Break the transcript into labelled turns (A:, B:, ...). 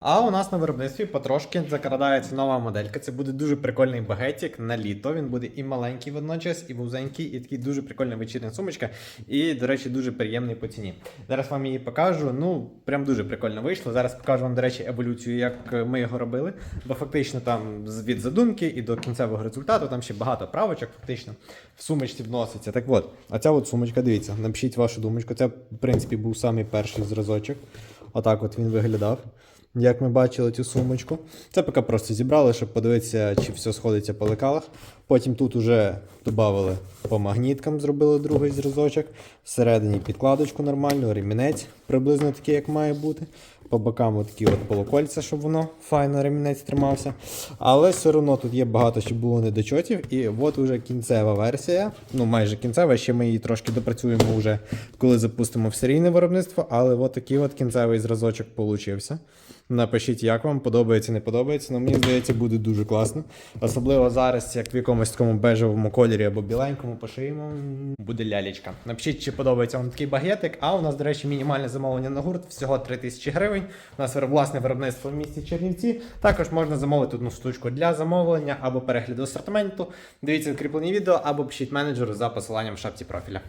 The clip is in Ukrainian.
A: А у нас на виробництві потрошки закрадається нова моделька. Це буде дуже прикольний багетик на літо. Він буде і маленький водночас, і вузенький, і такий дуже прикольна вечірня сумочка. І, до речі, дуже приємний по ціні. Зараз вам її покажу. Ну, прям дуже прикольно вийшло. Зараз покажу вам, до речі, еволюцію, як е, ми його робили. Бо фактично там від задумки і до кінцевого результату там ще багато правочок, фактично в сумочці вноситься. Так от, а ця от сумочка, дивіться, напишіть вашу думочку. Це, в принципі, був самий перший зразочок. Отак от він виглядав. Як ми бачили цю сумочку. Це поки просто зібрали, щоб подивитися, чи все сходиться по лекалах. Потім тут уже додали по магніткам, зробили другий зразочок. Всередині підкладочку нормальну, ремінець приблизно такий, як має бути. По бокам такі от полукольця, щоб воно файно ремінець тримався. Але все одно тут є багато ще було недочотів. І от уже кінцева версія. Ну, майже кінцева, ще ми її трошки допрацюємо вже, коли запустимо в серійне виробництво. Але от такий от кінцевий зразочок получився. Напишіть, як вам подобається, не подобається. Ну, мені здається, буде дуже класно. Особливо зараз, як в якомусь такому бежевому кольорі або біленькому пошиємо, буде лялечка. Напишіть, чи подобається вам такий багетик. А у нас, до речі, мінімальне замовлення на гурт всього 3000 гривень. У нас власне виробництво в місті Чернівці. Також можна замовити одну штучку для замовлення або перегляду асортименту. Дивіться закріплені відео або пишіть менеджеру за посиланням в шапці профіля.